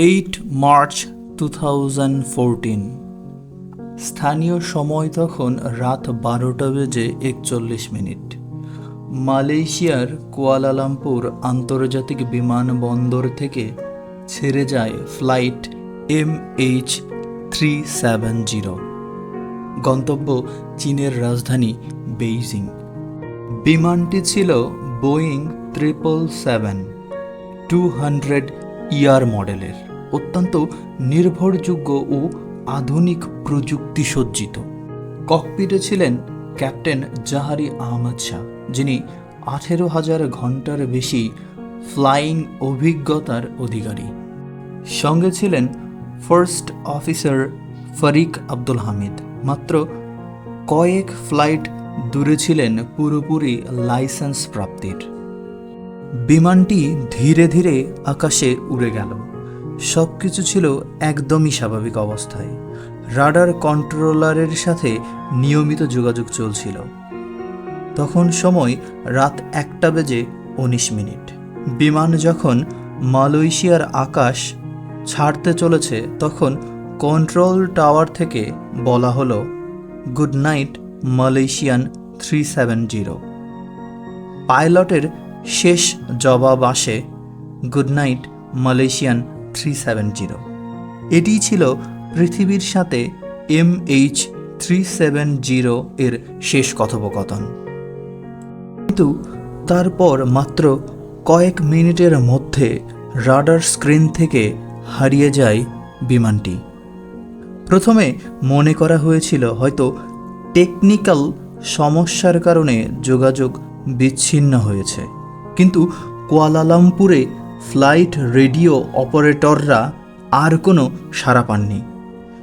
Eight March two thousand fourteen. স্থানীয় সময় তখন রাত বারোটা বেজে একচল্লিশ মিনিট। মালয়েশিয়ার কুয়ালালামপুর আন্তর্জাতিক বিমানবন্দর থেকে ছেড়ে যায় flight M H three seven zero. গন্তব্য চীনের রাজধানী বেইজিং। বিমানটি ছিল Boeing triple seven, two hundred ER মডেলের। অত্যন্ত নির্ভরযোগ্য ও আধুনিক প্রযুক্তি সজ্জিত। ককপিটে ছিলেন ক্যাপ্টেন জাহারি আহমদ শাহ, যিনি আঠেরো হাজার ঘণ্টার বেশি ফ্লাইং অভিজ্ঞতার অধিকারী। সঙ্গে ছিলেন first officer Fariq Abdul Hamid. মাত্র কয়েক ফ্লাইট দূরে ছিলেন পুরোপুরি লাইসেন্স প্রাপ্তির। বিমানটি ধীরে ধীরে আকাশে উড়ে গেল। সব কিছু ছিল একদমই স্বাভাবিক অবস্থায়। রাডার কন্ট্রোলারের সাথে নিয়মিত যোগাযোগ চলছিল। তখন সময় রাত একটা বেজে উনিশ মিনিট। বিমান যখন মালয়েশিয়ার আকাশ ছাড়তে চলেছে, তখন কন্ট্রোল টাওয়ার থেকে বলা হলো, good night, Malaysian three seven zero. পাইলটের শেষ জবাব আসে, good night, Malaysian three seven zero এটিই ছিল পৃথিবীর সাথে M H three seven zero এর শেষ কথোপকথন। কিন্তু তারপর মাত্র কয়েক মিনিটের মধ্যে রাডার স্ক্রিন থেকে হারিয়ে যায় বিমানটি। প্রথমে মনে করা হয়েছিল হয়তো টেকনিক্যাল সমস্যার কারণে যোগাযোগ বিচ্ছিন্ন হয়েছে। কিন্তু কুয়ালালামপুরে ফ্লাইট রেডিও অপারেটররা আর কোনো সাড়া পাননি।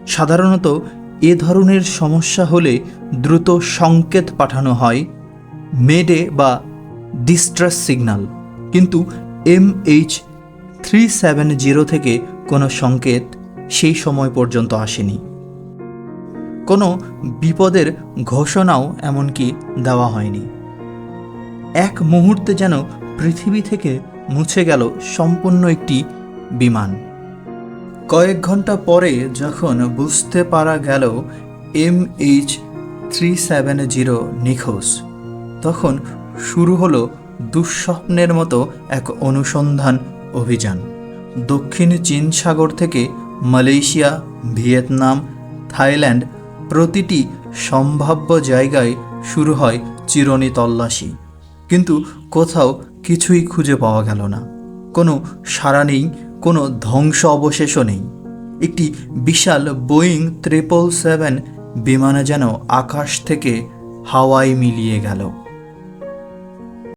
সাধারণত এ ধরনের সমস্যা হলে দ্রুত সংকেত পাঠানো হয় মেডে বা ডিস্ট্রেস সিগন্যাল কিন্তু M H three seven zero থেকে কোনো সংকেত সেই সময় পর্যন্ত আসেনি। কোনো বিপদের ঘোষণাও এমনকি দেওয়া হয়নি। এক মুহূর্তে যেন পৃথিবী থেকে মুছে গেল সম্পূর্ণ একটি বিমান। কয়েক ঘণ্টা পরে যখন বুঝতে পারা গেল M H three seven zero নিখোঁজ, তখন শুরু হলো দুঃস্বপ্নের মতো এক অনুসন্ধান অভিযান। দক্ষিণ চীন সাগর থেকে মালয়েশিয়া, ভিয়েতনাম, থাইল্যান্ড প্রতিটি সম্ভাব্য জায়গায় শুরু হয় চিরনি তল্লাশি। কিন্তু কোথাও কিছুই খুঁজে পাওয়া গেল না। কোনো সারা নেই, কোনো ধ্বংস অবশেষও নেই। একটি বিশাল বোয়িং ট্রিপল সেভেন বিমানে যেন আকাশ থেকে হাওয়ায় মিলিয়ে গেল।